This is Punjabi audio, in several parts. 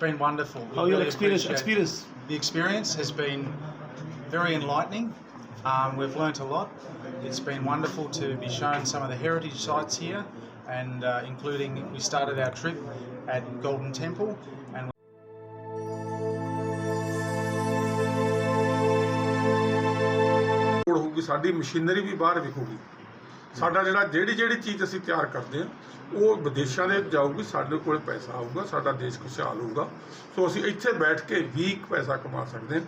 been wonderful. We How your really experience? appreciate- Experience. The experience has been very enlightening. Um, we've learnt a lot. It's been wonderful to be shown some of the heritage sites here, and uh, including we started our trip at Golden Temple, and ਲੋੜ ਹੋਊਗੀ ਸਾਡੀ ਮਸ਼ੀਨਰੀ ਵੀ ਬਾਹਰ ਵਿਕੂਗੀ ਸਾਡਾ ਜਿਹੜਾ ਜਿਹੜੀ ਜਿਹੜੀ ਚੀਜ਼ ਅਸੀਂ ਤਿਆਰ ਕਰਦੇ ਹਾਂ, ਉਹ ਵਿਦੇਸ਼ਾਂ ਦੇ ਜਾਊਗੀ, ਸਾਡੇ ਕੋਲ ਪੈਸਾ ਆਊਗਾ, ਸਾਡਾ ਦੇਸ਼ ਖੁਸ਼ਹਾਲ ਹੋਊਗਾ। ਸੋ ਅਸੀਂ ਇੱਥੇ ਬੈਠ ਕੇ ਵੀ ਪੈਸਾ ਕਮਾ ਸਕਦੇ ਹਾਂ।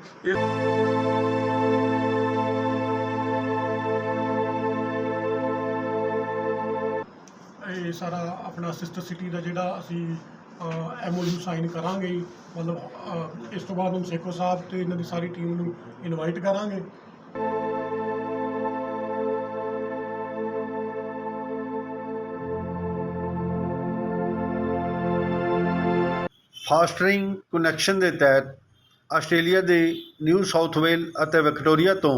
ਇਹ ਇਹ ਸਾਰਾ ਆਪਣਾ ਸਿਸਟਰ ਸਿਟੀ ਦਾ ਜਿਹੜਾ ਅਸੀਂ ਐਮਓਯੂ ਸਾਈਨ ਕਰਾਂਗੇ ਮਤਲਬ ਇਸ ਤੋਂ ਬਾਅਦ ਹੁਣ ਸੇਖੋ ਸਾਹਿਬ ਤੇ ਇਹਨਾਂ ਦੀ ਸਾਰੀ ਟੀਮ ਨੂੰ ਇਨਵਾਈਟ ਕਰਾਂਗੇ। ਫਾਸਟਰਿੰਗ ਕੁਨੈਕਸ਼ਨ ਦੇ ਤਹਿਤ ਆਸਟ੍ਰੇਲੀਆ ਦੇ ਨਿਊ ਸਾਊਥ ਵੇਲ ਅਤੇ ਵਿਕਟੋਰੀਆ ਤੋਂ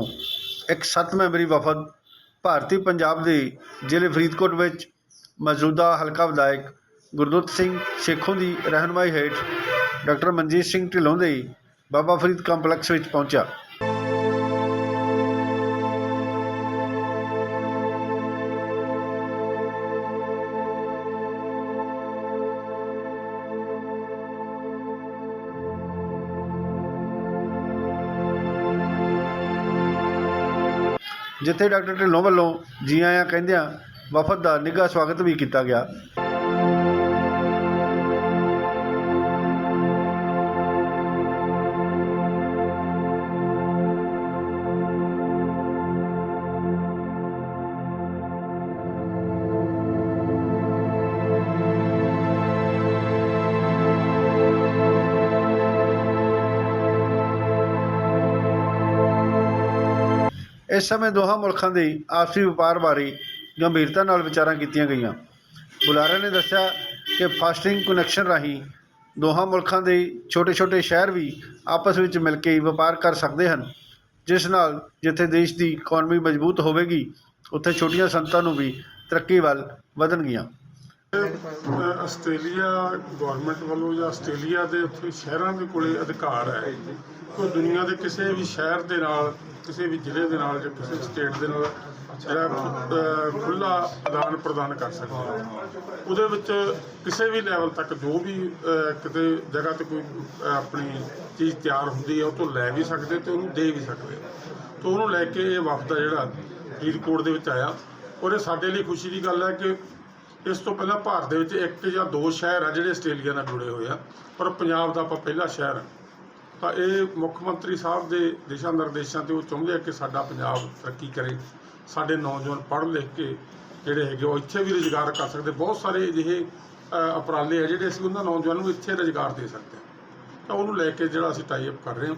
ਇੱਕ ਸੱਤ ਮੈਂਬਰੀ ਵਫਦ ਭਾਰਤੀ ਪੰਜਾਬ ਦੇ ਜ਼ਿਲ੍ਹੇ ਫਰੀਦਕੋਟ ਵਿੱਚ ਮੌਜੂਦਾ ਹਲਕਾ ਵਿਧਾਇਕ ਗੁਰਦੁੱਤ ਸਿੰਘ ਸੇਖੋਂ ਦੀ ਰਹਿਨੁਮਾਈ ਹੇਠ ਡਾਕਟਰ ਮਨਜੀਤ ਸਿੰਘ ਢਿੱਲੋਂ ਦੇ ਬਾਬਾ ਫਰੀਦ ਕੰਪਲੈਕਸ ਵਿੱਚ ਪਹੁੰਚਿਆ। ਜਿੱਥੇ ਡਾਕਟਰ ਢਿੱਲੋਂ ਵੱਲੋਂ ਜੀ ਆਇਆਂ ਕਹਿੰਦਿਆਂ ਵਫਦ ਦਾ ਨਿੱਘਾ ਸਵਾਗਤ ਵੀ ਕੀਤਾ ਗਿਆ। ਇਸ ਸਮੇਂ ਦੋਹਾਂ ਮੁਲਕਾਂ ਦੇ ਆਪਸੀ ਵਪਾਰ ਬਾਰੇ ਗੰਭੀਰਤਾ ਨਾਲ ਵਿਚਾਰਾਂ ਕੀਤੀਆਂ ਗਈਆਂ। ਬੁਲਾਰੇ ਨੇ ਦੱਸਿਆ ਕਿ ਫਾਸਟਿੰਗ ਕਨੈਕਸ਼ਨ ਰਾਹੀਂ ਦੋਹਾਂ ਮੁਲਕਾਂ ਦੇ ਛੋਟੇ-ਛੋਟੇ ਸ਼ਹਿਰ ਵੀ ਆਪਸ ਵਿੱਚ ਮਿਲ ਕੇ ਵਪਾਰ ਕਰ ਸਕਦੇ ਹਨ, ਜਿਸ ਨਾਲ ਜਿੱਥੇ ਦੇਸ਼ ਦੀ ਇਕਨੋਮੀ ਮਜ਼ਬੂਤ ਹੋਵੇਗੀ, ਉੱਥੇ ਛੋਟੀਆਂ ਸੰਤਾਂ ਨੂੰ ਵੀ ਤਰੱਕੀ ਵੱਲ ਵਧਣਗੀਆਂ। ਆਸਟ੍ਰੇਲੀਆ ਗਵਰਨਮੈਂਟ ਵੱਲੋਂ ਜਾਂ ਆਸਟ੍ਰੇਲੀਆ ਦੇ ਉੱਥੇ ਸ਼ਹਿਰਾਂ ਦੇ ਕੋਲੇ ਅਧਿਕਾਰ ਹੈ। ਉਹ ਦੁਨੀਆ ਦੇ ਕਿਸੇ ਵੀ ਸ਼ਹਿਰ ਦੇ ਨਾਲ ਕਿਸੇ ਵੀ ਜ਼ਿਲ੍ਹੇ ਦੇ ਨਾਲ ਜਾਂ ਕਿਸੇ ਸਟੇਟ ਦੇ ਨਾਲ ਜਿਹੜਾ ਖੁੱਲਾ ਆਦਾਨ ਪ੍ਰਦਾਨ ਕਰ ਸਕਦਾ ਹੈ। ਉਹਦੇ ਵਿੱਚ ਕਿਸੇ ਵੀ ਲੈਵਲ ਤੱਕ ਜੋ ਵੀ ਕਿਤੇ ਜਗ੍ਹਾ ਤੇ ਕੋਈ ਆਪਣੀ ਚੀਜ਼ ਤਿਆਰ ਹੁੰਦੀ ਹੈ ਉਹ ਤੋਂ ਲੈ ਵੀ ਸਕਦੇ ਤੇ ਉਹਨੂੰ ਦੇ ਵੀ ਸਕਦੇ। ਤੋਂ ਉਹਨੂੰ ਲੈ ਕੇ ਇਹ ਵਫਦ ਜਿਹੜਾ ਫਰੀਦਕੋਟ ਦੇ ਵਿੱਚ ਆਇਆ। ਔਰ ਇਹ ਸਾਡੇ ਲਈ ਖੁਸ਼ੀ ਦੀ ਗੱਲ ਹੈ ਕਿ ਇਸ ਤੋਂ ਪਹਿਲਾਂ ਭਾਰਤ ਦੇ ਵਿੱਚ ਇੱਕ ਜਾਂ ਦੋ ਸ਼ਹਿਰ ਆ ਜਿਹੜੇ ਆਸਟ੍ਰੇਲੀਆ ਨਾਲ ਜੁੜੇ ਹੋਏ ਆ। ਪਰ ਪੰਜਾਬ ਦਾ ਆਪਾਂ ਪਹਿਲਾ ਸ਼ਹਿਰ ਆ। ਤਾਂ ਇਹ ਮੁੱਖ ਮੰਤਰੀ ਸਾਹਿਬ ਦੇ ਦਿਸ਼ਾ ਨਿਰਦੇਸ਼ਾਂ ਤੇ ਉਹ ਚਾਹੁੰਦੇ ਆ ਕਿ ਸਾਡਾ ਪੰਜਾਬ ਤਰੱਕੀ ਕਰੇ। ਸਾਡੇ ਨੌਜਵਾਨ ਪੜ੍ਹ ਲਿਖ ਕੇ ਜਿਹੜੇ ਹੈਗੇ ਉਹ ਇੱਥੇ ਵੀ ਰੁਜ਼ਗਾਰ ਕਰ ਸਕਦੇ। ਬਹੁਤ ਸਾਰੇ ਅਜਿਹੇ ਅ, ਉਪਰਾਲੇ ਆ ਜਿਹੜੇ ਅਸੀਂ ਉਹਨਾਂ ਨੌਜਵਾਨਾਂ ਨੂੰ ਇੱਥੇ ਰੁਜ਼ਗਾਰ ਦੇ ਸਕਦੇ ਹਾਂ। ਤਾਂ ਉਹਨੂੰ ਲੈ ਕੇ ਜਿਹੜਾ ਅਸੀਂ ਟਾਈ ਅਪ ਕਰ ਰਹੇ ਹਾਂ।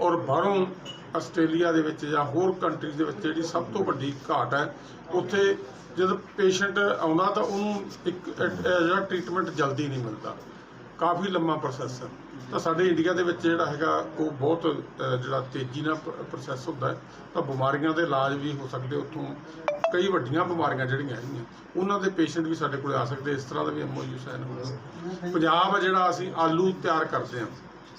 ਔਰ ਬਾਹਰੋਂ ਆਸਟ੍ਰੇਲੀਆ ਦੇ ਵਿੱਚ ਜਾਂ ਹੋਰ ਕੰਟਰੀਜ਼ ਦੇ ਵਿੱਚ ਜਿਹੜੀ ਸਭ ਤੋਂ ਵੱਡੀ ਘਾਟ ਹੈ ਉੱਥੇ ਜਦੋਂ ਪੇਸ਼ੈਂਟ ਆਉਂਦਾ ਤਾਂ ਉਹਨੂੰ ਇੱਕ ਅ, ਜਿਹੜਾ ਟ੍ਰੀਟਮੈਂਟ ਜਲਦੀ ਨਹੀਂ ਮਿਲਦਾ। ਕਾਫੀ ਲੰਮਾ ਪ੍ਰੋਸੈਸ ਹੈ। ਤਾਂ ਸਾਡੇ ਇੰਡੀਆ ਦੇ ਵਿੱਚ ਜਿਹੜਾ ਹੈਗਾ ਉਹ ਬਹੁਤ ਅ, ਜਿਹੜਾ ਤੇਜ਼ੀ ਨਾਲ ਪ੍ਰੋਸੈਸ ਹੁੰਦਾ ਹੈ। ਤਾਂ ਬਿਮਾਰੀਆਂ ਦੇ ਇਲਾਜ ਵੀ ਹੋ ਸਕਦੇ ਉੱਥੋਂ। ਕਈ ਵੱਡੀਆਂ ਬਿਮਾਰੀਆਂ ਜਿਹੜੀਆਂ ਹੈਗੀਆਂ ਉਹਨਾਂ ਦੇ ਪੇਸ਼ੈਂਟ ਵੀ ਸਾਡੇ ਕੋਲ ਆ ਸਕਦੇ ਇਸ ਤਰ੍ਹਾਂ ਦਾ ਵੀ ਐਮਓਯੂ ਸਾਈਨ ਹੋਊਗਾ ਪੰਜਾਬ ਹੈ ਜਿਹੜਾ ਅਸੀਂ ਆਲੂ ਤਿਆਰ ਕਰਦੇ ਹਾਂ।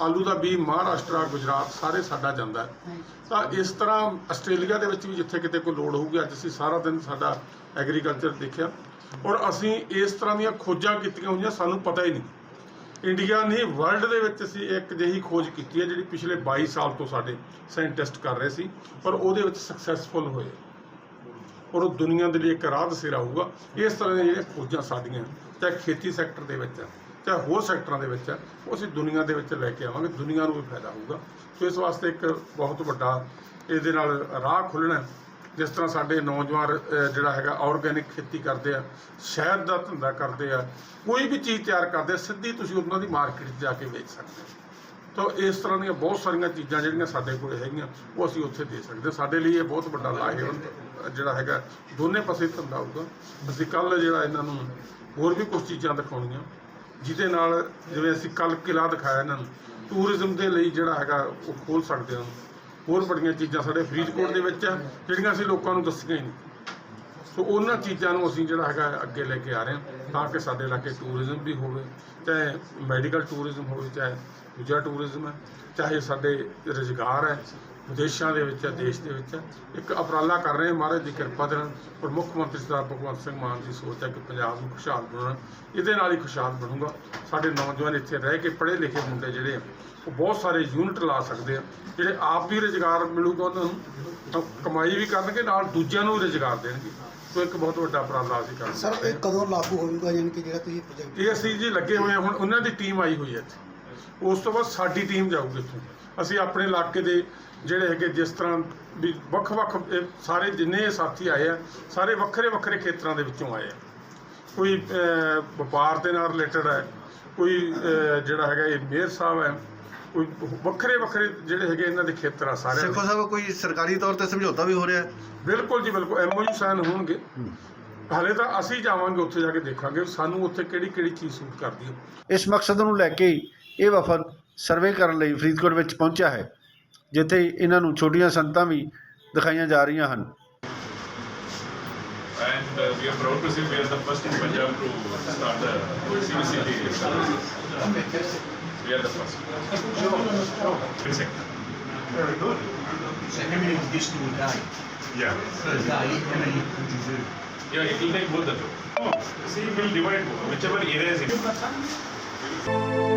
ਆਲੂ ਦਾ ਬੀ ਮਹਾਰਾਸ਼ਟਰ ਗੁਜਰਾਤ ਸਾਰੇ ਸਾਡਾ ਜਾਂਦਾ ਹੈ। ਤਾਂ ਇਸ ਤਰ੍ਹਾਂ ਆਸਟ੍ਰੇਲੀਆ ਦੇ ਵਿੱਚ ਵੀ ਜਿੱਥੇ ਕਿਤੇ ਕੋਈ ਲੋੜ ਹੋਊਗੀ ਅੱਜ ਅਸੀਂ ਸਾਰਾ ਦਿਨ ਸਾਡਾ ਐਗਰੀਕਲਚਰ ਦੇਖਿਆ। ਔਰ ਅਸੀਂ ਇਸ ਤਰ੍ਹਾਂ ਦੀਆਂ ਖੋਜਾਂ ਕੀਤੀਆਂ ਹੋਈਆਂ ਸਾਨੂੰ ਪਤਾ ਹੀ ਨਹੀਂ। ਇੰਡੀਆ ਨਹੀਂ ਵਰਲਡ ਦੇ ਵਿੱਚ ਅਸੀਂ ਇੱਕ ਜਿਹੀ ਖੋਜ ਕੀਤੀ ਹੈ ਜਿਹੜੀ ਪਿਛਲੇ 22 ਸਾਲ ਤੋਂ ਸਾਡੇ ਸਾਇੰਟਿਸਟ ਕਰ ਰਹੇ ਸੀ, ਪਰ ਉਹਦੇ ਵਿੱਚ ਸਕਸੈਸਫੁਲ ਹੋਏ। ਔਰ ਉਹ ਦੁਨੀਆ ਦੇ ਲਈ ਇੱਕ ਰਾਹ ਦਸੇਰਾ ਹੋਊਗਾ। ਇਸ ਤਰ੍ਹਾਂ ਦੀਆਂ ਜਿਹੜੀਆਂ ਖੋਜਾਂ ਸਾਡੀਆਂ, ਚਾਹੇ ਖੇਤੀ ਸੈਕਟਰ ਦੇ ਵਿੱਚ ਹੈ, ਚਾਹੇ ਹੋਰ ਸੈਕਟਰਾਂ ਦੇ ਵਿੱਚ ਹੈ, ਉਹ ਅਸੀਂ ਦੁਨੀਆ ਦੇ ਵਿੱਚ ਲੈ ਕੇ ਆਵਾਂਗੇ, ਦੁਨੀਆ ਨੂੰ ਵੀ ਫਾਇਦਾ ਹੋਊਗਾ। ਸੋ ਇਸ ਵਾਸਤੇ ਇੱਕ ਬਹੁਤ ਵੱਡਾ ਇਹਦੇ ਨਾਲ ਰਾਹ ਖੁੱਲ੍ਹਣਾ ਜਿਸ ਤਰ੍ਹਾਂ ਸਾਡੇ ਨੌਜਵਾਨ ਜਿਹੜਾ ਹੈਗਾ ਆਰਗੈਨਿਕ ਖੇਤੀ ਕਰਦੇ ਆ ਸ਼ਹਿਦ ਦਾ ਧੰਦਾ ਕਰਦੇ ਆ, ਕੋਈ ਵੀ ਚੀਜ਼ ਤਿਆਰ ਕਰਦੇ ਆ, ਸਿੱਧੀ ਤੁਸੀਂ ਉਹਨਾਂ ਦੀ ਮਾਰਕੀਟ 'ਚ ਜਾ ਕੇ ਵੇਚ ਸਕਦੇ ਹੋ। ਤਾਂ ਇਸ ਤਰ੍ਹਾਂ ਦੀਆਂ ਬਹੁਤ ਸਾਰੀਆਂ ਚੀਜ਼ਾਂ ਜਿਹੜੀਆਂ ਸਾਡੇ ਕੋਲ ਹੈਗੀਆਂ, ਉਹ ਅਸੀਂ ਉੱਥੇ ਦੇ ਸਕਦੇ ਹਾਂ। ਸਾਡੇ ਲਈ ਇਹ ਬਹੁਤ ਵੱਡਾ ਲਾਹੇਵੰਦ ਜਿਹੜਾ ਹੈਗਾ, ਦੋਨੇ ਪਾਸੇ ਧੰਦਾ ਹੋਊਗਾ। ਅਸੀਂ ਕੱਲ ਜਿਹੜਾ ਇਹਨਾਂ ਨੂੰ ਹੋਰ ਵੀ ਕੁਝ ਚੀਜ਼ਾਂ ਦਿਖਾਉਣੀਆਂ, ਜਿਹਦੇ ਨਾਲ ਜਿਵੇਂ ਅਸੀਂ ਕੱਲ ਕਿਲਾ ਦਿਖਾਇਆ ਇਹਨਾਂ ਨੂੰ, ਟੂਰਿਜ਼ਮ ਦੇ ਲਈ ਜਿਹੜਾ ਹੈਗਾ, ਉਹ ਖੋਲ ਸਕਦੇ ਹਾਂ। ਹੋਰ ਬੜੀਆਂ ਚੀਜ਼ਾਂ ਸਾਡੇ ਫਰੀਦਕੋਟ ਦੇ ਵਿੱਚ ਆ, ਜਿਹੜੀਆਂ ਅਸੀਂ ਲੋਕਾਂ ਨੂੰ ਦੱਸੀਆਂ ਹੀ ਨਹੀਂ। ਸੋ ਉਹਨਾਂ ਚੀਜ਼ਾਂ ਨੂੰ ਅਸੀਂ ਜਿਹੜਾ ਹੈਗਾ ਅੱਗੇ ਲੈ ਕੇ ਆ ਰਹੇ ਹਾਂ, ਤਾਂ ਕਿ ਸਾਡੇ ਇਲਾਕੇ ਟੂਰਿਜ਼ਮ ਵੀ ਹੋਵੇ, ਚਾਹੇ ਮੈਡੀਕਲ ਟੂਰਿਜ਼ਮ ਹੋਵੇ, ਚਾਹੇ ਦੂਜਾ ਟੂਰਿਜ਼ਮ ਹੈ, ਚਾਹੇ ਸਾਡੇ ਰੁਜ਼ਗਾਰ ਹੈ ਵਿਦੇਸ਼ਾਂ ਦੇ ਵਿੱਚ ਹੈ ਦੇਸ਼ ਦੇ ਵਿੱਚ ਹੈ। ਇੱਕ ਉਪਰਾਲਾ ਕਰ ਰਹੇ ਮਹਾਰਾਜ ਦੀ ਕਿਰਪਾ ਦੇ ਨਾਲ। ਪਰ ਮੁੱਖ ਮੰਤਰੀ ਸਰਦਾਰ ਭਗਵੰਤ ਸਿੰਘ ਮਾਨ ਦੀ ਸੋਚ ਹੈ ਕਿ ਪੰਜਾਬ ਨੂੰ ਖੁਸ਼ਹਾਲ ਬਣਾਉਣਾ। ਇਹਦੇ ਨਾਲ ਹੀ ਖੁਸ਼ਹਾਲ ਬਣੂਗਾ। ਸਾਡੇ ਨੌਜਵਾਨ ਇੱਥੇ ਰਹਿ ਕੇ ਪੜ੍ਹੇ ਲਿਖੇ ਮੁੰਡੇ ਜਿਹੜੇ ਆ ਉਹ ਬਹੁਤ ਸਾਰੇ ਯੂਨਿਟ ਲਾ ਸਕਦੇ ਆ। ਜਿਹੜੇ ਆਪ ਵੀ ਰੁਜ਼ਗਾਰ ਮਿਲੂਗਾ ਉਹਨਾਂ ਨੂੰ ਤਾਂ ਕਮਾਈ ਵੀ ਕਰਨਗੇ ਨਾਲ ਦੂਜਿਆਂ ਨੂੰ ਵੀ ਰੁਜ਼ਗਾਰ ਦੇਣਗੇ। ਸੋ ਇੱਕ ਬਹੁਤ ਵੱਡਾ ਉਪਰਾਲਾ ਅਸੀਂ ਕਰ ਸਰ ਇਹ ਕਦੋਂ ਲਾਗੂ ਹੋਊਗਾ ਯਾਨੀ ਕਿ ਜਿਹੜਾ ਤੁਸੀਂ ਪ੍ਰੋਜੈਕਟ ਇਹ ਅਸੀਂ ਜੀ ਲੱਗੇ ਹੋਏ ਹੁਣ ਉਹਨਾਂ ਦੀ ਟੀਮ ਆਈ ਹੋਈ ਹੈ ਇੱਥੇ। ਉਸ ਤੋਂ ਬਾਅਦ ਸਾਡੀ ਟੀਮ ਜਾਊਗੀ ਇੱਥੋਂ। ਅਸੀਂ ਆਪਣੇ ਇਲਾਕੇ ਦੇ ਜਿਹੜੇ ਹੈਗੇ ਜਿਸ ਤਰ੍ਹਾਂ ਵੀ ਵੱਖ-ਵੱਖ ਸਾਰੇ ਜਿੰਨੇ ਸਾਥੀ ਆਏ ਆ ਸਾਰੇ ਵੱਖਰੇ-ਵੱਖਰੇ ਖੇਤਰਾਂ ਦੇ ਵਿੱਚੋਂ ਆਏ ਆ। ਕੋਈ ਵਪਾਰ ਦੇ ਨਾਲ ਰਿਲੇਟਡ ਹੈ ਕੋਈ ਜਿਹੜਾ ਹੈਗਾ ਇਹ ਮੇਅਰ ਸਾਹਿਬ ਹੈ ਕੋਈ ਵੱਖਰੇ-ਵੱਖਰੇ ਜਿਹੜੇ ਹੈਗੇ ਇਹਨਾਂ ਦੇ ਖੇਤਰ ਆ ਸਾਰੇ ਸੇਖੋ ਸਾਹਿਬ ਕੋਈ ਸਰਕਾਰੀ ਤੌਰ ਤੇ ਸਮਝੌਤਾ ਵੀ ਹੋ ਰਿਹਾ ਹੈ? ਬਿਲਕੁਲ ਜੀ ਬਿਲਕੁਲ। ਐਮਓਯੂ ਸਾਈਨ ਹੋਣਗੇ। ਹਾਲੇ ਤਾਂ ਅਸੀਂ ਜਾਵਾਂਗੇ ਉੱਥੇ ਜਾ ਕੇ ਦੇਖਾਂਗੇ ਸਾਨੂੰ ਉੱਥੇ ਕਿਹੜੀ ਕਿਹੜੀ ਚੀਜ਼ ਸੂਟ ਕਰਦੀ ਹੈ। ਇਸ ਮਕਸਦ ਨੂੰ ਲੈ ਕੇ ਹੀ ਇਹ ਵਫਦ ਸਰਵੇ ਕਰਨ ਲਈ ਫਰੀਦਕੋਟ ਵਿੱਚ ਪਹੁੰਚਿਆ ਹੈ। ਜਿੱਥੇ ਇਹਨਾਂ ਨੂੰ ਛੋਟੀਆਂ ਸੰਤਾਂ ਵੀ ਦਿਖਾਈਆਂ ਜਾ ਰਹੀਆਂ ਹਨ and uh, we are proud to say we are the first in Punjab to start the CBCT service. We are the first. Good sector. Very good. So many of this a day? Yeah. Per day, how many would you do? Yeah, it will take both the two. Oh, see, we will divide whichever area is in.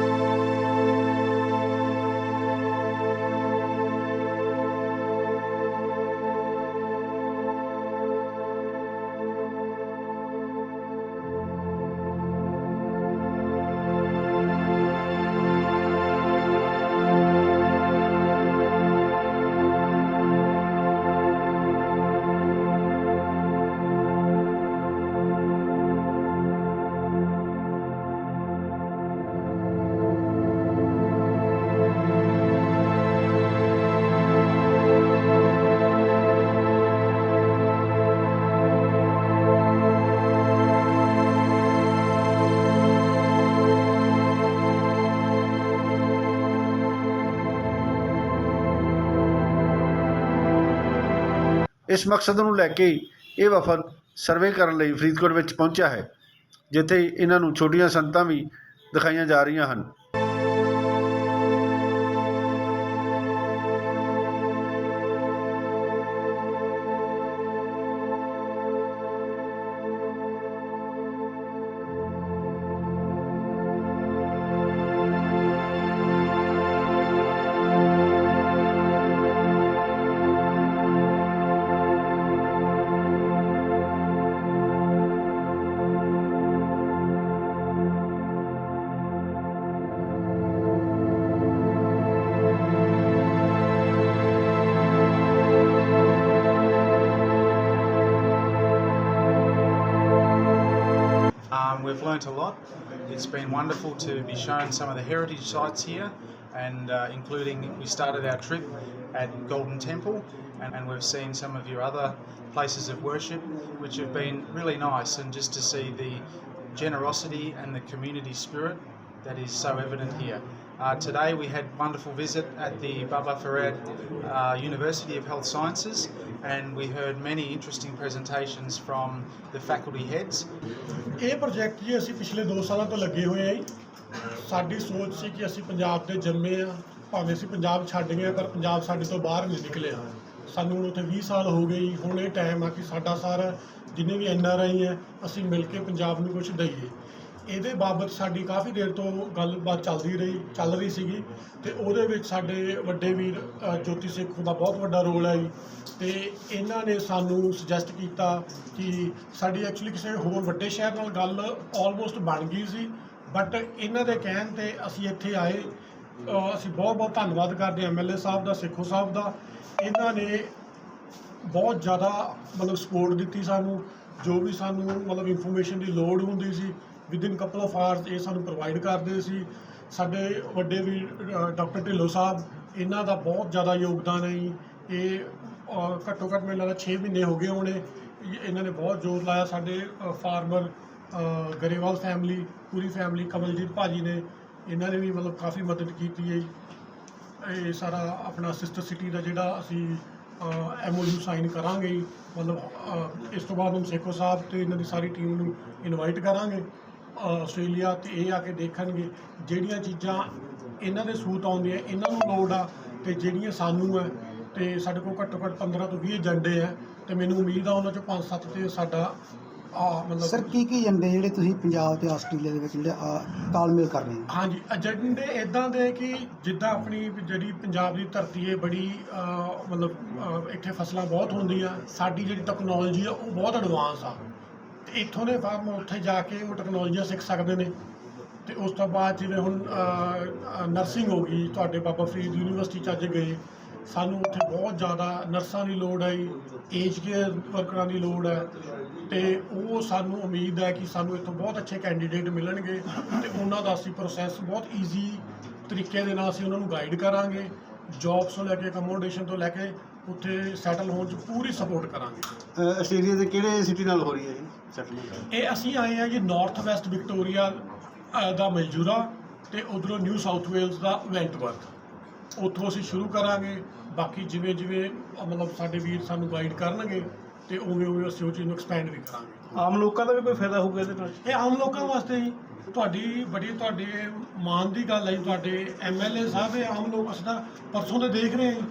ਇਸ ਮਕਸਦ ਨੂੰ ਲੈ ਕੇ ਇਹ ਵਫਦ ਸਰਵੇ ਕਰਨ ਲਈ ਫਰੀਦਕੋਟ ਵਿੱਚ ਪਹੁੰਚਿਆ ਹੈ, ਜਿੱਥੇ ਇਹਨਾਂ ਨੂੰ ਛੋਟੀਆਂ ਸੰਤਾਂ ਵੀ ਦਿਖਾਈਆਂ ਜਾ ਰਹੀਆਂ ਹਨ। We've learnt a lot. It's been wonderful to be shown some of the heritage sites here, and uh, including we started our trip at Golden Temple, and, and we've seen some of your other places of worship, which have been really nice, and just to see the generosity and the community spirit that is so evident here. Uh, today we had wonderful visit at the Baba Farad uh, University of Health Sciences, and we heard many interesting presentations from the faculty heads ਇਹ ਪ੍ਰੋਜੈਕਟ ਜੀ ਅਸੀਂ ਪਿਛਲੇ 2 ਸਾਲਾਂ ਤੋਂ ਲੱਗੇ ਹੋਏ ਆ ਜੀ ਸਾਡੀ ਸੋਚ ਸੀ ਕਿ ਅਸੀਂ ਪੰਜਾਬ ਦੇ ਜੰਮੇ ਆ ਭਾਵੇਂ ਅਸੀਂ ਪੰਜਾਬ ਛੱਡ ਗਏ ਆ, ਪਰ ਪੰਜਾਬ ਸਾਡੇ ਤੋਂ ਬਾਹਰ ਨਹੀਂ ਨਿਕਲਿਆ ਸਾਨੂੰ ਹੁਣ ਉੱਥੇ 20 ਸਾਲ ਹੋ ਗਏ ਜੀ ਹੁਣ ਇਹ ਟਾਈਮ ਆ ਕਿ ਸਾਡਾ ਸਾਰਾ ਜਿੰਨੇ ਵੀ ਐਨ ਆਰ ਆਈ ਹੈ ਅਸੀਂ ਮਿਲ ਕੇ ਪੰਜਾਬ ਨੂੰ ਕੁਝ ਦਈਏ ਇਹਦੇ ਬਾਬਤ ਸਾਡੀ ਕਾਫੀ ਦੇਰ ਤੋਂ ਗੱਲਬਾਤ ਚੱਲਦੀ ਰਹੀ, ਚੱਲ ਰਹੀ ਸੀਗੀ ਤੇ ਉਹਦੇ ਵਿੱਚ ਸਾਡੇ ਵੱਡੇ ਵੀਰ ਜੋਤੀ ਸਿੱਖ ਦਾ ਬਹੁਤ ਵੱਡਾ ਰੋਲ ਹੈ ਜੀ। ਤੇ ਇਹਨਾਂ ਨੇ ਸਾਨੂੰ ਸੁਜੈਸਟ ਕੀਤਾ ਕਿ ਸਾਡੀ ਐਕਚੁਅਲੀ ਕਿਸੇ ਹੋਰ ਵੱਡੇ ਸ਼ਹਿਰ ਨਾਲ ਗੱਲ ਆਲਮੋਸਟ ਬਣ ਗਈ ਸੀ ਬਟ ਇਹਨਾਂ ਦੇ ਕਹਿਣ ਤੇ ਅਸੀਂ ਇੱਥੇ ਆਏ। ਅਸੀਂ ਬਹੁਤ ਬਹੁਤ ਧੰਨਵਾਦ ਕਰਦੇ ਹਾਂ ਐਮਐਲਏ ਸਾਹਿਬ ਦਾ, ਸੇਖੋ ਸਾਹਿਬ ਦਾ। ਇਹਨਾਂ ਨੇ ਬਹੁਤ ਜ਼ਿਆਦਾ ਮਤਲਬ ਸਪੋਰਟ ਦਿੱਤੀ ਸਾਨੂੰ, ਜੋ ਵੀ ਸਾਨੂੰ ਮਤਲਬ ਇਨਫੋਰਮੇਸ਼ਨ ਦੀ ਲੋੜ ਹੁੰਦੀ ਸੀ। ਵਿਦਿਨ ਕਪਲ ਆਫ ਆਵਰਸ ਇਹ ਸਾਨੂੰ ਪ੍ਰੋਵਾਈਡ ਕਰਦੇ ਸੀ ਸਾਡੇ ਵੱਡੇ ਵੀ ਡਾਕਟਰ ਢਿੱਲੋਂ ਸਾਹਿਬ, ਇਹਨਾਂ ਦਾ ਬਹੁਤ ਜ਼ਿਆਦਾ ਯੋਗਦਾਨ ਹੈ ਜੀ। ਇਹ ਘੱਟੋ ਘੱਟ ਮੈਨੂੰ ਲੱਗਦਾ 6 ਮਹੀਨੇ ਹੋ ਗਏ ਹੋਣੇ ਇਹਨਾਂ ਨੇ ਬਹੁਤ ਜ਼ੋਰ ਲਾਇਆ ਸਾਡੇ ਫਾਰਮਰ ਗਰੇਵਾਲ ਫੈਮਿਲੀ ਪੂਰੀ ਫੈਮਿਲੀ ਕਮਲਜੀਤ ਭਾਜੀ ਨੇ ਇਹਨਾਂ ਨੇ ਵੀ ਮਤਲਬ ਕਾਫੀ ਮਦਦ ਕੀਤੀ ਹੈ ਜੀ। ਇਹ ਸਾਰਾ ਆਪਣਾ ਸਿਸਟਰ ਸਿਟੀ ਦਾ ਜਿਹੜਾ ਅਸੀਂ ਐਮਓਯੂ ਸਾਈਨ ਕਰਾਂਗੇ ਹੀ। ਮਤਲਬ ਇਸ ਤੋਂ ਬਾਅਦ ਹੁਣ ਸੇਖੋ ਸਾਹਿਬ ਤੇ ਇਹਨਾਂ ਦੀ ਸਾਰੀ ਟੀਮ ਨੂੰ ਇਨਵਾਈਟ ਕਰਾਂਗੇ ਆਸਟ੍ਰੇਲੀਆ ਤੇ ਇਹ ਆ ਕੇ ਦੇਖਣਗੇ ਜਿਹੜੀਆਂ ਚੀਜ਼ਾਂ ਇਹਨਾਂ ਦੇ ਸੂਤ ਆਉਂਦੀਆਂ ਇਹਨਾਂ ਨੂੰ ਲੋੜ ਆ ਤੇ ਜਿਹੜੀਆਂ ਸਾਨੂੰ ਹੈ ਤੇ ਸਾਡੇ ਕੋਲ ਘੱਟੋ ਘੱਟ 15 ਤੋਂ 20 ਏਜੰਡੇ ਆ ਤੇ ਮੈਨੂੰ ਉਮੀਦ ਆ ਉਹਨਾਂ ਚੋਂ 5-7 ਤੇ ਸਾਡਾ ਆ ਮਤਲਬ ਸਰ ਕੀ ਕੀ ਏਜੰਡੇ ਜਿਹੜੇ ਤੁਸੀਂ ਪੰਜਾਬ ਤੇ ਆਸਟ੍ਰੇਲੀਆ ਦੇ ਵਿੱਚ ਜਿਹੜੇ ਆਹ ਤਾਲਮੇਲ ਕਰ ਰਹੇ ਹੋ? ਹਾਂਜੀ ਏਜੰਡੇ ਇਦਾਂ ਦੇ ਕਿ ਜਿੱਦਾਂ ਆਪਣੀ ਜਿਹੜੀ ਪੰਜਾਬ ਦੀ ਧਰਤੀ ਹੈ ਬੜੀ ਮਤਲਬ ਇੱਥੇ ਫਸਲਾਂ ਬਹੁਤ ਹੁੰਦੀਆਂ ਸਾਡੀ ਜਿਹੜੀ ਟੈਕਨੋਲੋਜੀ ਆ ਉਹ ਬਹੁਤ ਐਡਵਾਂਸ ਆ। ਤੇ ਇੱਥੋਂ ਦੇ ਫਾਰਮ ਉੱਥੇ ਜਾ ਕੇ ਉਹ ਟੈਕਨੋਲੋਜੀਆਂ ਸਿੱਖ ਸਕਦੇ ਨੇ। ਤੇ ਉਸ ਤੋਂ ਬਾਅਦ ਜਿਵੇਂ ਹੁਣ ਨਰਸਿੰਗ ਹੋ ਗਈ, ਤੁਹਾਡੇ ਬਾਬਾ ਫਰੀਦ ਯੂਨੀਵਰਸਿਟੀ ਚ ਅੱਜ ਗਏ। ਸਾਨੂੰ ਉੱਥੇ ਬਹੁਤ ਜ਼ਿਆਦਾ ਨਰਸਾਂ ਦੀ ਲੋੜ ਹੈ ਏਜ ਕੇਅਰ ਵਰਕਰਾਂ ਦੀ ਲੋੜ ਹੈ। ਤੇ ਉਹ ਸਾਨੂੰ ਉਮੀਦ ਹੈ ਕਿ ਸਾਨੂੰ ਇੱਥੋਂ ਬਹੁਤ ਅੱਛੇ ਕੈਂਡੀਡੇਟ ਮਿਲਣਗੇ ਤੇ ਉਹਨਾਂ ਦਾ ਅਸੀਂ ਪ੍ਰੋਸੈਸ ਬਹੁਤ ਈਜ਼ੀ ਤਰੀਕੇ ਦੇ ਨਾਲ ਅਸੀਂ ਉਹਨਾਂ ਨੂੰ ਗਾਈਡ ਕਰਾਂਗੇ। ਜੌਬਸ ਤੋਂ ਲੈ ਕੇ ਅਕਮੋਡੇਸ਼ਨ ਤੋਂ ਲੈ ਕੇ ਉੱਥੇ ਸੈਟਲ ਹੋਣ 'ਚ ਪੂਰੀ ਸਪੋਰਟ ਕਰਾਂਗੇ। ਆਸਟ੍ਰੇਲੀਆ ਦੇ ਕਿਹੜੇ ਸਿਟੀ ਨਾਲ ਹੋ ਰਹੀ ਹੈ ਜੀ? ਸੈਟਲਮੈਂਟ ਇਹ ਅਸੀਂ ਆਏ ਆ ਜੀ ਨਾਰਥ ਵੈਸਟ ਵਿਕਟੋਰੀਆ ਦਾ ਮਲਜੂਰਾ ਤੇ ਉਧਰੋਂ ਨਿਊ ਸਾਊਥ ਵੇਲਸ ਦਾ ਵੈਂਟਵਰਥ ਉੱਥੋਂ ਅਸੀਂ ਸ਼ੁਰੂ ਕਰਾਂਗੇ। ਬਾਕੀ ਜਿਵੇਂ ਜਿਵੇਂ ਮਤਲਬ ਸਾਡੇ ਵੀਰ ਸਾਨੂੰ ਗਾਈਡ ਕਰਨਗੇ ਤੇ ਉਵੇਂ ਉਵੇਂ ਅਸੀਂ ਉਹ ਚੀਜ਼ ਨੂੰ ਐਕਸਪੈਂਡ ਵੀ ਕਰਾਂਗੇ। ਆਮ ਲੋਕਾਂ ਦਾ ਵੀ ਕੋਈ ਫਾਇਦਾ ਹੋਊਗਾ ਇਹਦੇ ਨਾਲ? ਇਹ ਆਮ ਲੋਕਾਂ ਵਾਸਤੇ ਹੀ ਤੁਹਾਡੀ ਬੜੀ ਤੁਹਾਡੇ ਮਾਣ ਦੀ ਗੱਲ ਹੈ ਜੀ, ਤੁਹਾਡੇ ਐਮਐਲਏ ਸਾਹਿਬ ਇਹ ਆਮ ਲੋਕ ਅਸੀਂ ਤਾਂ ਪਰਸੋਂ ਦੇ ਦੇਖ ਰਹੇ ਹਾਂ।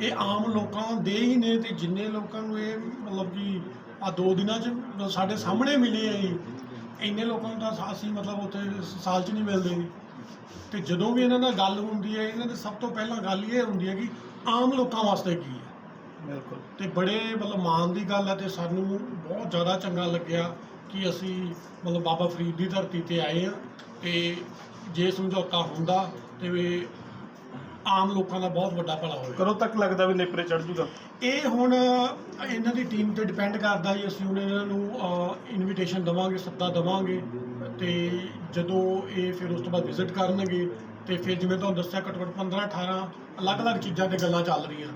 ਇਹ ਆਮ ਲੋਕਾਂ ਦੇ ਹੀ ਨੇ ਤੇ ਜਿੰਨੇ ਲੋਕਾਂ ਨੂੰ ਇਹ ਮਤਲਬ ਕਿ ਆ ਦੋ ਦਿਨਾਂ 'ਚ ਸਾਡੇ ਸਾਹਮਣੇ ਮਿਲੇ ਆ ਜੀ। ਇੰਨੇ ਲੋਕਾਂ ਨੂੰ ਤਾਂ ਅਸੀਂ ਮਤਲਬ ਉੱਥੇ ਸਾਲ 'ਚ ਨਹੀਂ ਮਿਲਦੇ ਜੀ। ਤੇ ਜਦੋਂ ਵੀ ਇਹਨਾਂ ਨਾਲ ਗੱਲ ਹੁੰਦੀ ਹੈ ਇਹਨਾਂ ਦੀ ਸਭ ਤੋਂ ਪਹਿਲਾਂ ਗੱਲ ਇਹ ਹੁੰਦੀ ਹੈ ਕਿ ਆਮ ਲੋਕਾਂ ਵਾਸਤੇ ਕੀ ਹੈ। ਬਿਲਕੁਲ। ਤੇ ਬੜੇ ਮਤਲਬ ਮਾਣ ਦੀ ਗੱਲ ਹੈ ਤੇ ਸਾਨੂੰ ਬਹੁਤ ਜ਼ਿਆਦਾ ਚੰਗਾ ਲੱਗਿਆ ਕਿ ਅਸੀਂ ਮਤਲਬ ਬਾਬਾ ਫਰੀਦ ਦੀ ਧਰਤੀ ਤੇ ਆਏ ਆ ਤੇ ਜੇ ਸਮਝੌਤਾ ਹੁੰਦਾ ਤੇ ਆਮ ਲੋਕਾਂ ਦਾ ਬਹੁਤ ਵੱਡਾ ਭਲਾ ਹੋਵੇਗਾ ਕਦੋਂ ਤੱਕ ਲੱਗਦਾ ਵੀ ਨੇਪਰੇ ਚੜ ਜੂਗਾ? ਇਹ ਹੁਣ, ਇਹਨਾਂ ਦੀ ਟੀਮ ਤੇ ਡਿਪੈਂਡ ਕਰਦਾ ਜੀ, ਅਸੀਂ ਹੁਣ ਇਹਨਾਂ ਨੂੰ ਇਨਵੀਟੇਸ਼ਨ ਦਵਾਂਗੇ, ਸੱਦਾ ਦਵਾਂਗੇ ਤੇ ਜਦੋਂ ਇਹ ਫਿਰ ਉਸ ਤੋਂ ਬਾਅਦ ਵਿਜ਼ਿਟ ਕਰਨਗੇ ਤੇ ਫਿਰ ਜਿਵੇਂ ਤੁਹਾਨੂੰ ਦੱਸਿਆ ਘੱਟੋ ਘੱਟ 15 18 ਅਲੱਗ-ਅਲੱਗ ਚੀਜ਼ਾਂ ਤੇ ਗੱਲਾਂ ਚੱਲ ਰਹੀਆਂ।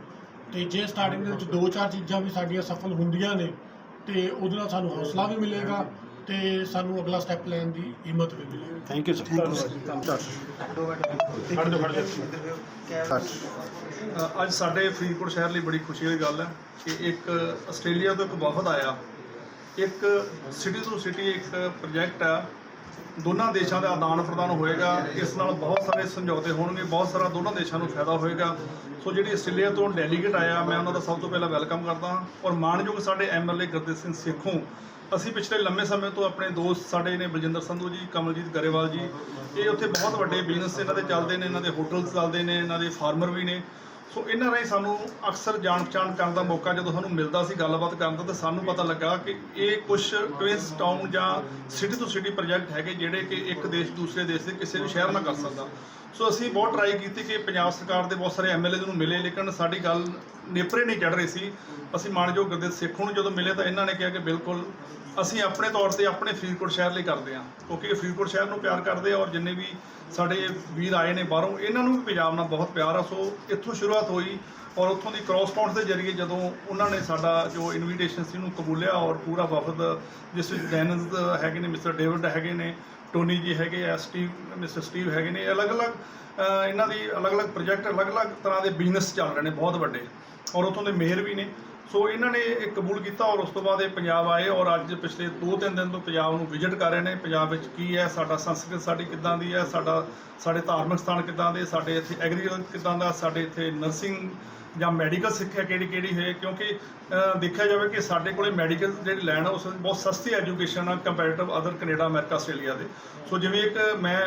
ਤੇ ਜੇ ਸਟਾਰਟਿੰਗ ਦੇ ਵਿੱਚ ਦੋ ਚਾਰ ਚੀਜ਼ਾਂ ਵੀ ਸਾਡੀਆਂ ਸਫਲ ਹੁੰਦੀਆਂ ਨੇ ਤੇ ਉਹਦੇ ਨਾਲ ਸਾਨੂੰ ਹੌਸਲਾ ਵੀ ਮਿਲੇਗਾ ਤੇ ਸਾਨੂੰ ਅਗਲਾ ਸਟੈਪ ਲੈਣ ਦੀ ਹਿੰਮਤ ਵੀ ਮਿਲੇਗੀ ਥੈਂਕ ਯੂ ਸਰ ਖੜ ਜਾ। ਖੜ ਜਾ। ਅ, ਅੱਜ ਸਾਡੇ ਫਰੀਦਕੋਟ ਸ਼ਹਿਰ ਲਈ ਬੜੀ ਖੁਸ਼ੀ ਦੀ ਗੱਲ ਹੈ ਕਿ ਇੱਕ ਆਸਟ੍ਰੇਲੀਆ ਤੋਂ ਇੱਕ ਵਫਦ ਆਇਆ। ਇੱਕ ਸਿਟੀ ਤੋਂ ਸਿਟੀ ਇੱਕ ਪ੍ਰੋਜੈਕਟ ਆ। ਦੋਨਾਂ ਦੇਸ਼ਾਂ ਦਾ ਆਦਾਨ ਪ੍ਰਦਾਨ ਹੋਏਗਾ, ਇਸ ਨਾਲ ਬਹੁਤ ਸਾਰੇ ਸਮਝੌਤੇ ਹੋਣਗੇ, ਬਹੁਤ ਸਾਰਾ ਦੋਨਾਂ ਦੇਸ਼ਾਂ ਨੂੰ ਫਾਇਦਾ ਹੋਏਗਾ। ਸੋ ਜਿਹੜੀ ਆਸਟ੍ਰੇਲੀਆ ਤੋਂ ਡੈਲੀਗੇਟ ਆਇਆ, ਮੈਂ ਉਹਨਾਂ ਦਾ ਸਭ ਤੋਂ ਪਹਿਲਾਂ ਵੈਲਕਮ ਕਰਦਾ ਹਾਂ ਔਰ ਮਾਣਯੋਗ ਸਾਡੇ ਐਮਐਲਏ ਗੁਰਦੇਵ ਸਿੰਘ ਸੇਖੋਂ, ਅਸੀਂ ਪਿਛਲੇ ਲੰਮੇ ਸਮੇਂ ਤੋਂ ਆਪਣੇ ਦੋਸਤ ਸਾਡੇ ਨੇ ਬਲਜਿੰਦਰ ਸੰਧੂ ਜੀ, ਕਮਲਜੀਤ ਗਰੇਵਾਲ ਜੀ, ਇਹ ਉੱਥੇ ਬਹੁਤ ਵੱਡੇ ਬਿਜ਼ਨਸ ਇਹਨਾਂ ਦੇ ਚੱਲਦੇ ਨੇ, ਇਹਨਾਂ ਦੇ ਹੋਟਲਸ ਚੱਲਦੇ ਨੇ, ਇਹਨਾਂ ਦੇ ਫਾਰਮਰ ਵੀ ਨੇ। ਸੋ ਇਹਨਾਂ ਰਾਹੀਂ ਸਾਨੂੰ ਅਕਸਰ ਜਾਣ ਪਛਾਣ ਕਰਨ ਦਾ ਮੌਕਾ ਜਦੋਂ ਸਾਨੂੰ ਮਿਲਦਾ ਸੀ ਗੱਲਬਾਤ ਕਰਨ ਦਾ, ਤਾਂ ਸਾਨੂੰ ਪਤਾ ਲੱਗਾ ਕਿ ਇਹ ਕੁਝ ਟਵਿੰਸ ਟਾਊਨ ਜਾਂ ਸਿਟੀ ਤੋਂ ਸਿਟੀ ਪ੍ਰੋਜੈਕਟ ਹੈਗੇ ਜਿਹੜੇ ਕਿ ਇੱਕ ਦੇਸ਼ ਦੂਸਰੇ ਦੇਸ਼ ਦੇ ਕਿਸੇ ਵੀ ਸ਼ਹਿਰ ਨਾਲ ਕਰ ਸਕਦਾ। ਸੋ ਅਸੀਂ ਬਹੁਤ ਟਰਾਈ ਕੀਤੀ ਕਿ ਪੰਜਾਬ ਸਰਕਾਰ ਦੇ ਬਹੁਤ ਸਾਰੇ ਐਮਐਲਏ ਨੂੰ ਮਿਲੇ, ਲੇਕਿਨ ਸਾਡੀ ਗੱਲ ਨੇਪਰੇ ਨਹੀਂ ਚੜ ਰਹੀ ਸੀ। ਅਸੀਂ ਮਾਨਯੋਗ ਗੁਰਦੇਵ ਸੇਖੋਂ ਨੂੰ ਜਦੋਂ ਮਿਲੇ ਤਾਂ ਇਹਨਾਂ ਨੇ ਕਿਹਾ ਕਿ ਬਿਲਕੁਲ ਅਸੀਂ ਆਪਣੇ ਤੌਰ ਤੇ ਆਪਣੇ ਫਰੀਦਕੋਟ ਸ਼ਹਿਰ ਲਈ ਕਰਦੇ ਹਾਂ, ਕਿਉਂਕਿ ਇਹ ਫਰੀਦਕੋਟ ਸ਼ਹਿਰ ਨੂੰ ਪਿਆਰ ਕਰਦੇ ਆ ਔਰ ਜਿੰਨੇ ਵੀ ਸਾਡੇ ਵੀਰ ਆਏ ਨੇ ਬਾਹਰੋਂ, ਇਹਨਾਂ ਨੂੰ ਵੀ ਪੰਜਾਬ ਨਾਲ ਬਹੁਤ ਪਿਆਰ ਆ। ਸੋ ਇੱਥੋਂ ਸ਼ੁਰੂਆਤ ਹੋਈ ਔਰ ਉੱਥੋਂ ਦੀ ਕ੍ਰਾਸ ਦੇ ਜ਼ਰੀਏ ਜਦੋਂ ਉਹਨਾਂ ਨੇ ਸਾਡਾ ਜੋ ਇਨਵੀਟੇਸ਼ਨ ਸੀ ਉਹਨੂੰ ਕਬੂਲਿਆ ਔਰ ਪੂਰਾ ਵਫਦ ਜਿਸ ਵਿੱਚ ਡੈਨਸ ਹੈਗੇ ਨੇ, ਮਿਸਟਰ ਡੇਵਿਡ ਹੈਗੇ ਨੇ ਟੋਨੀ ਜੀ ਹੈਗੇ ਆ ਸਟੀਵ ਮਿਸਟਰ ਸਟੀਵ ਹੈਗੇ ਨੇ, ਅਲੱਗ-ਅਲੱਗ ਇਹਨਾਂ ਦੀ ਅਲੱਗ-ਅਲੱਗ ਪ੍ਰੋਜੈਕਟ ਅਲੱਗ-ਅਲੱਗ ਤਰ੍ਹਾਂ ਦੇ ਬਿਜ਼ਨਸ ਚੱਲ ਰਹੇ ਨੇ, ਬਹੁਤ ਵੱਡੇ। ਔਰ ਉੱਥੋਂ ਦੇ ਮੇਅਰ ਵੀ ਨੇ। ਸੋ ਇਹਨਾਂ ਨੇ ਇਹ ਕਬੂਲ ਕੀਤਾ ਔਰ ਉਸ ਤੋਂ ਬਾਅਦ ਇਹ ਪੰਜਾਬ ਆਏ ਔਰ ਅੱਜ ਪਿਛਲੇ 2-3 ਦਿਨ ਤੋਂ ਪੰਜਾਬ ਨੂੰ ਵਿਜ਼ਿਟ ਕਰ ਰਹੇ ਨੇ। ਪੰਜਾਬ ਵਿੱਚ ਕੀ ਹੈ? ਸਾਡਾ ਸੰਸਕ੍ਰਿਤ ਸਾਡੀ ਕਿੱਦਾਂ ਦੀ ਹੈ? ਸਾਡਾ, ਸਾਡੇ ਧਾਰਮਿਕ ਸਥਾਨ ਕਿੱਦਾਂ ਦੇ? ਸਾਡੇ ਇੱਥੇ ਐਗਰੀਕਲਚਰ ਕਿੱਦਾਂ ਦਾ? ਸਾਡੇ ਇੱਥੇ ਨਰਸਿੰਗ ਜਾਂ ਮੈਡੀਕਲ ਸਿੱਖਿਆ ਕਿਹੜੀ ਕਿਹੜੀ ਹੈ? ਕਿਉਂਕਿ ਦੇਖਿਆ ਜਾਵੇ ਕਿ ਸਾਡੇ ਕੋਲੇ ਮੈਡੀਕਲ ਜਿਹੜੀ ਲੈਣ ਆ, ਉਸ ਵਿੱਚ ਬਹੁਤ ਸਸਤੀ ਐਜੂਕੇਸ਼ਨ ਆ comparative other Canada America Australia ਦੇ। ਸੋ ਜਿਵੇਂ ਇੱਕ ਮੈਂ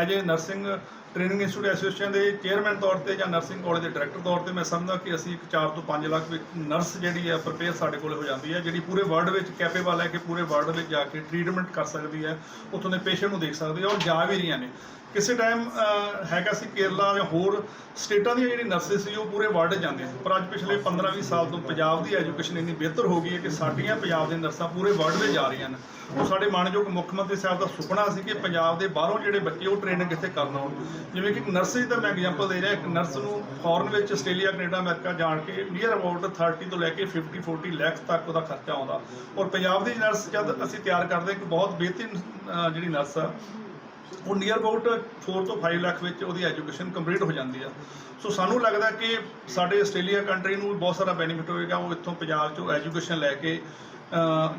as a nursing training institute association ਦੇ ਚੇਅਰਮੈਨ ਤੌਰ ਤੇ ਜਾਂ ਨਰਸਿੰਗ ਕਾਲਜ ਦੇ ਡਾਇਰੈਕਟਰ ਤੌਰ ਤੇ ਮੈਂ ਸਮਝਦਾ ਕਿ ਅਸੀਂ ਇੱਕ 4 ਤੋਂ 5 ਲੱਖ ਵਿੱਚ ਨਰਸ ਜਿਹੜੀ ਹੈ ਪ੍ਰਪੇਅਰ ਸਾਡੇ ਕੋਲ ਹੋ ਜਾਂਦੀ ਹੈ, ਜਿਹੜੀ ਪੂਰੇ ਵਰਲਡ ਵਿੱਚ ਕੈਪੇਬਲ ਹੈ ਕਿ ਪੂਰੇ ਵਰਲਡ ਵਿੱਚ ਜਾ ਕੇ ਟ੍ਰੀਟਮੈਂਟ ਕਰ ਸਕਦੀ ਹੈ, ਉੱਥੋਂ ਦੇ ਪੇਸ਼ੈਂਟ ਨੂੰ ਦੇਖ ਸਕਦੀ ਹੈ ਔਰ ਜਾ ਵੀ ਰਹੀਆਂ ਨੇ। ਕਿਸੇ ਟਾਈਮ ਹੈਗਾ ਸੀ ਕੇਰਲਾ ਜਾਂ ਹੋਰ ਸਟੇਟਾਂ ਦੀਆਂ ਜਿਹੜੀ ਨਰਸਿਸ ਸੀ, ਉਹ ਪੂਰੇ ਵਰਲਡ ਜਾਂਦੇ ਸੀ। ਪਰ ਅੱਜ ਪਿਛਲੇ 15-20 ਸਾਲ ਤੋਂ ਪੰਜਾਬ ਦੀ ਐਜੂਕੇਸ਼ਨ ਇੰਨੀ ਬਿਹਤਰ ਹੋ ਗਈ ਹੈ ਕਿ ਸਾਡੀਆਂ ਪੰਜਾਬ ਦੀਆਂ ਨਰਸਾਂ ਪੂਰੇ ਵਰਲਡ ਵਿੱਚ ਜਾ ਰਹੀਆਂ ਨੇ। ਉਹ ਸਾਡੇ ਮਾਣਯੋਗ ਮੁੱਖ ਮੰਤਰੀ ਸਾਹਿਬ ਦਾ ਸੁਪਨਾ ਸੀ ਕਿ ਪੰਜਾਬ ਦੇ ਬਾਹਰੋਂ ਜਿਹੜੇ ਬੱਚੇ, ਉਹ ਟ੍ਰੇਨਿੰਗ ਇੱਥੇ ਕਰਨ ਆਉਣ। ਜਿਵੇਂ ਕਿ ਇੱਕ ਨਰਸ ਦੀ ਮੈਂ ਐਗਜ਼ਾਮਪਲ ਦੇ ਰਿਹਾ, ਇੱਕ ਨਰਸ ਨੂੰ ਫੋਰਨ ਵਿੱਚ ਆਸਟ੍ਰੇਲੀਆ, ਕੈਨੇਡਾ, ਅਮਰੀਕਾ ਜਾਣ ਕੇ ਨੀਅਰ ਅਬਾਊਟ 30 ਤੋਂ ਲੈ ਕੇ 50 40 ਲੱਖ ਤੱਕ ਉਹਦਾ ਖਰਚਾ ਆਉਂਦਾ। ਔਰ ਪੰਜਾਬ ਦੀ ਨਰਸ ਜਦ ਅਸੀਂ ਤਿਆਰ ਕਰਦੇ ਇੱਕ ਬਹੁਤ ਬਿਹਤਰੀਨ ਜਿਹੜੀ ਨਰਸ ਆ ਉਹ ਨੀਅਰ ਅਬਾਊਟ 4 ਤੋਂ 5 ਲੱਖ ਵਿੱਚ ਉਹਦੀ ਐਜੂਕੇਸ਼ਨ ਕੰਪਲੀਟ ਹੋ ਜਾਂਦੀ ਆ। ਸੋ ਸਾਨੂੰ ਲੱਗਦਾ ਕਿ ਸਾਡੇ ਆਸਟ੍ਰੇਲੀਆ ਕੰਟਰੀ ਨੂੰ ਬਹੁਤ ਸਾਰਾ ਬੈਨੀਫਿਟ ਹੋਏਗਾ, ਉਹ ਇੱਥੋਂ ਪੰਜਾਬ 'ਚੋਂ ਐਜੂਕੇਸ਼ਨ ਲੈ ਕੇ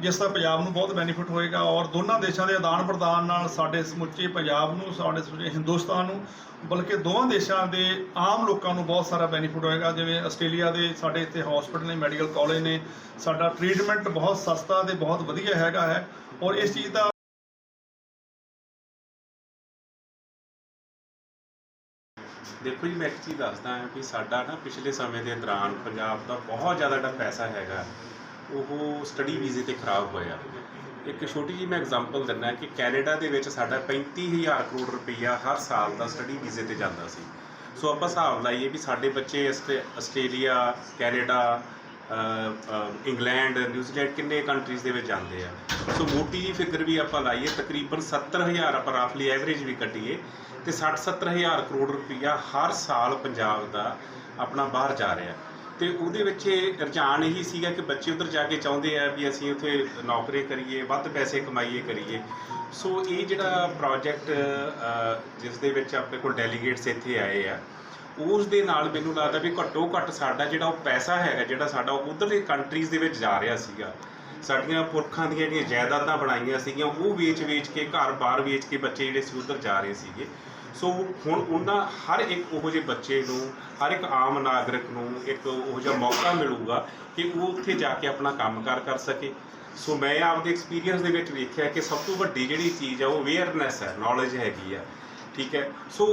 ਜਿਸ ਦਾ ਪੰਜਾਬ ਨੂੰ ਬਹੁਤ ਬੈਨੀਫਿਟ ਹੋਏਗਾ ਔਰ ਦੋਨਾਂ ਦੇਸ਼ਾਂ ਦੇ ਆਦਾਨ ਪ੍ਰਦਾਨ ਨਾਲ ਸਾਡੇ ਸਮੁੱਚੇ ਪੰਜਾਬ ਨੂੰ, ਸਾਡੇ ਸਮੁੱਚੇ ਹਿੰਦੁਸਤਾਨ ਨੂੰ, ਬਲਕਿ ਦੋਵਾਂ ਦੇਸ਼ਾਂ ਦੇ ਆਮ ਲੋਕਾਂ ਨੂੰ ਬਹੁਤ ਸਾਰਾ ਬੈਨੀਫਿਟ ਹੋਏਗਾ। ਜਿਵੇਂ ਆਸਟ੍ਰੇਲੀਆ ਦੇ ਸਾਡੇ ਇੱਥੇ ਹਸਪੀਟਲ ਨੇ ਮੈਡੀਕਲ ਕਾਲਜ ਨੇ, ਸਾਡਾ ਟ੍ਰੀਟਮੈਂਟ ਬਹੁਤ ਸਸਤਾ ਤੇ ਬਹੁਤ ਵਧੀਆ ਹੈਗਾ ਹੈ। ਔਰ ਇਸ ਚੀਜ਼ ਦਾ ਦੇਖੋ ਜੀ, ਮੈਂ ਇੱਕ ਚੀਜ਼ ਦੱਸਦਾ ਹਾਂ ਵੀ ਸਾਡਾ ਨਾ ਪਿਛਲੇ ਸਮੇਂ ਦੇ ਦੌਰਾਨ ਪੰਜਾਬ ਦਾ ਬਹੁਤ ਜ਼ਿਆਦਾ ਜਿਹੜਾ ਪੈਸਾ ਹੈਗਾ, ਉਹ ਸਟੱਡੀ ਵੀਜ਼ੇ ਤੇ ਖਰਾਬ ਹੋਇਆ। ਇੱਕ ਛੋਟੀ ਜਿਹੀ ਮੈਂ ਐਗਜ਼ਾਮਪਲ ਦਿੰਦਾ ਕਿ ਕੈਨੇਡਾ ਦੇ ਵਿੱਚ ਸਾਡਾ 35000 ਕਰੋੜ ਰੁਪਈਆ ਹਰ ਸਾਲ ਦਾ ਸਟੱਡੀ ਵੀਜ਼ੇ ਤੇ ਜਾਂਦਾ ਸੀ। ਸੋ ਆਪਾਂ ਹਿਸਾਬ ਲਾਈਏ ਵੀ ਸਾਡੇ ਬੱਚੇ Australia- Australia, Canada England New Zealand ਕਿੰਨੇ ਕੰਟਰੀਜ਼ ਦੇ ਵਿੱਚ ਜਾਂਦੇ ਆ। ਸੋ ਮੋਟੀ ਜਿਹੀ ਫਿਗਰ ਵੀ ਆਪਾਂ ਲਾਈਏ, ਤਕਰੀਬਨ 70000 ਆਪਾਂ ਰਾਫਲੀ ਐਵਰੇਜ ਵੀ ਕੱਢੀਏ। ਤੇ 60 70000 ਕਰੋੜ ਰੁਪਈਆ ਹਰ ਸਾਲ ਪੰਜਾਬ ਦਾ ਆਪਣਾ ਬਾਹਰ ਜਾ ਰਿਹਾ ਤੇ ਉਹਦੇ ਵਿੱਚ ਇਹ ਰੁਝਾਨ ਇਹੀ ਸੀਗਾ ਕਿ ਬੱਚੇ ਉਧਰ ਜਾ ਕੇ ਚਾਹੁੰਦੇ ਆ ਵੀ ਅਸੀਂ ਉੱਥੇ ਨੌਕਰੀ ਕਰੀਏ, ਵੱਧ ਪੈਸੇ ਕਮਾਈਏ ਕਰੀਏ। ਸੋ ਇਹ ਜਿਹੜਾ ਪ੍ਰੋਜੈਕਟ ਜਿਸ ਦੇ ਵਿੱਚ ਆਪਣੇ ਕੋਲ ਡੈਲੀਗੇਟਸ ਇੱਥੇ ਆਏ ਆ, ਉਸ ਦੇ ਨਾਲ ਮੈਨੂੰ ਲੱਗਦਾ ਵੀ ਘੱਟੋ ਘੱਟ ਸਾਡਾ ਜਿਹੜਾ ਉਹ ਪੈਸਾ ਹੈਗਾ, ਜਿਹੜਾ ਸਾਡਾ ਉਧਰਲੇ ਕੰਟਰੀਜ਼ ਦੇ ਵਿੱਚ ਜਾ ਰਿਹਾ ਸੀਗਾ। ਸਾਡੀਆਂ ਪੁਰਖਾਂ ਦੀਆਂ ਜਿਹੜੀਆਂ ਜਾਇਦਾਦਾਂ ਬਣਾਈਆਂ ਸੀਗੀਆਂ, ਉਹ ਵੇਚ-ਵੇਚ ਕੇ, ਘਰ-ਬਾਰ ਵੇਚ ਕੇ ਬੱਚੇ ਜਿਹੜੇ ਸੀ, ਉਧਰ ਜਾ ਰਹੇ ਸੀਗੇ। ਸੋ ਹੁਣ ਉਹਨਾਂ ਹਰ ਇੱਕ ਉਹੋ ਜਿਹੇ ਬੱਚੇ ਨੂੰ, ਹਰ ਇੱਕ ਆਮ ਨਾਗਰਿਕ ਨੂੰ ਇੱਕ ਉਹੋ ਜਿਹਾ ਮੌਕਾ ਮਿਲੂਗਾ ਕਿ ਉਹ ਉੱਥੇ ਜਾ ਕੇ ਆਪਣਾ ਕੰਮਕਾਰ ਕਰ ਸਕੇ। ਸੋ ਮੈਂ ਆਪਦੇ ਐਕਸਪੀਰੀਅੰਸ ਦੇ ਵਿੱਚ ਵੇਖਿਆ ਕਿ ਸਭ ਤੋਂ ਵੱਡੀ ਜਿਹੜੀ ਚੀਜ਼ ਆ, ਉਹ ਅਵੇਅਰਨੈਸ ਹੈ ਨੌਲੇਜ ਹੈਗੀ ਆ। ਠੀਕ ਹੈ? ਸੋ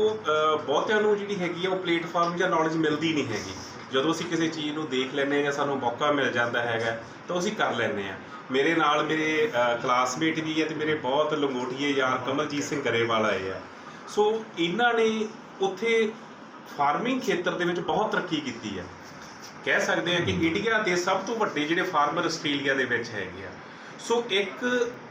ਬਹੁਤਿਆਂ ਨੂੰ ਜਿਹੜੀ ਹੈਗੀ ਆ, ਉਹ ਪਲੇਟਫਾਰਮ ਜਾਂ ਨੌਲੇਜ ਮਿਲਦੀ ਨਹੀਂ ਹੈਗੀ। ਜਦੋਂ ਅਸੀਂ ਕਿਸੇ ਚੀਜ਼ ਨੂੰ ਦੇਖ ਲੈਂਦੇ ਹਾਂ ਜਾਂ ਸਾਨੂੰ ਮੌਕਾ ਮਿਲ ਜਾਂਦਾ ਹੈਗਾ, ਤਾਂ ਅਸੀਂ ਕਰ ਲੈਂਦੇ ਹਾਂ। ਮੇਰੇ ਨਾਲ ਮੇਰੇ ਕਲਾਸਮੇਟ ਵੀ ਹੈ ਤੇ ਮੇਰੇ ਬਹੁਤ ਲੰਗੋਟੀਏ ਯਾਰ ਕਮਲਜੀਤ ਸਿੰਘ ਗਰੇਵਾਲ ਆਏ ਆ। ਸੋ ਇਹਨਾਂ ਨੇ ਉੱਥੇ ਫਾਰਮਿੰਗ ਖੇਤਰ ਦੇ ਵਿੱਚ ਬਹੁਤ ਤਰੱਕੀ ਕੀਤੀ ਹੈ। ਕਹਿ ਸਕਦੇ ਆ ਕਿ ਇੰਡੀਆ ਦੇ ਸਭ ਤੋਂ ਵੱਡੇ ਜਿਹੜੇ ਫਾਰਮਰ ਆਸਟ੍ਰੇਲੀਆ ਦੇ ਵਿੱਚ ਹੈਗੇ ਆ। ਸੋ ਇੱਕ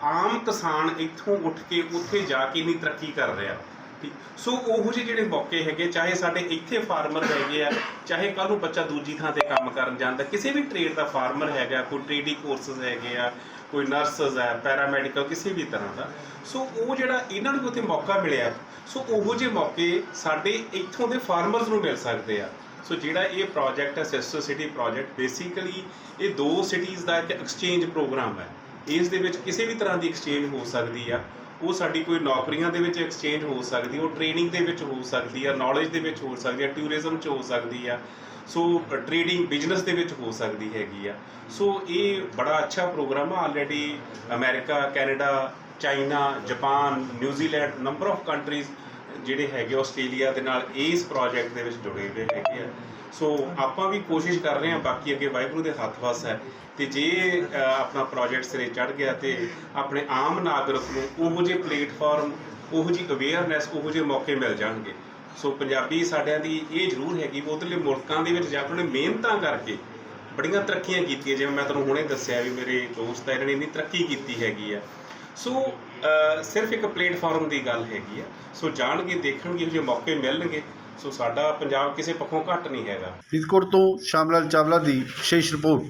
ਆਮ ਕਿਸਾਨ ਇੱਥੋਂ ਉੱਠ ਕੇ ਉੱਥੇ ਜਾ ਕੇ ਨਹੀਂ ਤਰੱਕੀ ਕਰ ਰਿਹਾ। ਠੀਕ, ਸੋ ਉਹੋ ਜਿਹੇ ਜਿਹੜੇ ਮੌਕੇ ਹੈਗੇ, ਚਾਹੇ ਸਾਡੇ ਇੱਥੇ ਫਾਰਮਰ ਹੈਗੇ ਆ, ਚਾਹੇ ਕੱਲ ਨੂੰ ਬੱਚਾ ਦੂਜੀ ਥਾਂ ਤੇ ਕੰਮ ਕਰਨ ਜਾਂਦਾ ਕਿਸੇ ਵੀ ਟ੍ਰੇਡ ਦਾ ਫਾਰਮਰ ਹੈਗਾ, ਕੋਈ ਟ੍ਰੇਡਿੰਗ ਕੋਰਸਸ ਹੈਗੇ ਆ, ਕੋਈ ਨਰਸਸ ਹੈ ਪੈਰਾਮੈਡੀਕਲ ਕਿਸੇ ਵੀ ਤਰ੍ਹਾਂ ਦਾ। ਸੋ ਉਹ ਜਿਹੜਾ ਇਹਨਾਂ ਨੂੰ ਉੱਥੇ ਮੌਕਾ ਮਿਲਿਆ ਸੋ ਉਹੋ ਜਿਹੇ ਮੌਕੇ ਸਾਡੇ ਇੱਥੋਂ ਦੇ ਫਾਰਮਰਸ ਨੂੰ ਮਿਲ ਸਕਦੇ ਆ। ਸੋ ਜਿਹੜਾ ਇਹ ਪ੍ਰੋਜੈਕਟ ਹੈ ਸਿਸਟਰ ਸਿਟੀ ਪ੍ਰੋਜੈਕਟ ਬੇਸਿਕਲੀ ਇਹ ਦੋ ਸਿਟੀਜ਼ ਦਾ ਇੱਕ ਐਕਸਚੇਂਜ ਪ੍ਰੋਗਰਾਮ ਹੈ। ਇਸ ਦੇ ਵਿੱਚ ਕਿਸੇ ਵੀ ਤਰ੍ਹਾਂ ਦੀ ਐਕਸਚੇਂਜ ਹੋ ਸਕਦੀ ਆ। ਉਹ ਸਾਡੀ ਕੋਈ ਨੌਕਰੀਆਂ ਦੇ ਵਿੱਚ ਐਕਸਚੇਂਜ ਹੋ ਸਕਦੀ, ਉਹ ਟ੍ਰੇਨਿੰਗ ਦੇ ਵਿੱਚ ਹੋ ਸਕਦੀ ਆ ਨੌਲੇਜ ਦੇ ਵਿੱਚ ਹੋ ਸਕਦੀ ਆ ਟੂਰਿਜ਼ਮ 'ਚ ਹੋ ਸਕਦੀ ਆ। ਸੋ ਟ੍ਰੇਡਿੰਗ ਬਿਜ਼ਨਸ ਦੇ ਵਿੱਚ ਹੋ ਸਕਦੀ ਹੈਗੀ ਆ। ਸੋ ਇਹ ਬੜਾ ਅੱਛਾ ਪ੍ਰੋਗਰਾਮ ਆ। Already America Canada China, Japan New Zealand number of countries ਜਿਹੜੇ ਹੈਗੇ ਆਸਟ੍ਰੇਲੀਆ ਦੇ ਨਾਲ ਇਸ ਪ੍ਰੋਜੈਕਟ ਦੇ ਵਿੱਚ ਜੁੜੇ ਹੋਏ ਹੈਗੇ ਆ। ਸੋ ਆਪਾਂ ਵੀ ਕੋਸ਼ਿਸ਼ ਕਰ ਰਹੇ ਹਾਂ, ਬਾਕੀ ਅੱਗੇ ਵਾਹਿਗੁਰੂ ਦੇ ਹੱਥ ਵਸ ਹੈ। ਤੇ ਜੇ ਆਪਣਾ ਪ੍ਰੋਜੈਕਟ ਸਿਰੇ ਚੜ ਗਿਆ ਤੇ ਆਪਣੇ ਆਮ ਨਾਗਰਿਕ ਨੂੰ ਉਹੋ ਜਿਹੇ ਪਲੇਟਫਾਰਮ ਉਹੋ ਜਿਹੀ ਅਵੇਅਰਨੈਸ ਉਹੋ ਜਿਹੇ ਮੌਕੇ ਮਿਲ ਜਾਣਗੇ। ਸੋ ਪੰਜਾਬੀ ਸਾਡਿਆਂ ਦੀ ਇਹ ਜ਼ਰੂਰ ਹੈਗੀ, ਵੀ ਉਧਰਲੇ ਮੁਲਕਾਂ ਦੇ ਵਿੱਚ ਜਾ ਕੇ ਉਹਨੇ ਮਿਹਨਤਾਂ ਕਰਕੇ ਬੜੀਆਂ ਤਰੱਕੀਆਂ ਕੀਤੀਆਂ। ਜਿਵੇਂ ਮੈਂ ਤੁਹਾਨੂੰ ਹੁਣੇ ਦੱਸਿਆ ਵੀ ਮੇਰੇ ਦੋਸਤ ਆ, ਇਹਨਾਂ ਨੇ ਇੰਨੀ ਤਰੱਕੀ ਕੀਤੀ ਹੈਗੀ ਆ। ਸੋ ਸਿਰਫ ਇੱਕ ਪਲੇਟਫਾਰਮ ਦੀ ਗੱਲ ਹੈਗੀ ਆ। ਸੋ ਜਾਣਗੇ, ਦੇਖਣਗੇ, ਜੇ ਮੌਕੇ ਮਿਲਣਗੇ ਸੋ ਸਾਡਾ ਪੰਜਾਬ ਕਿਸੇ ਪੱਖੋਂ ਘੱਟ ਨਹੀਂ ਹੈਗਾ। ਫਰੀਦਕੋਟ ਤੋਂ ਸ਼ਾਮਲਾਲ ਚਾਵਲਾ ਦੀ ਵਿਸ਼ੇਸ਼ ਰਿਪੋਰਟ।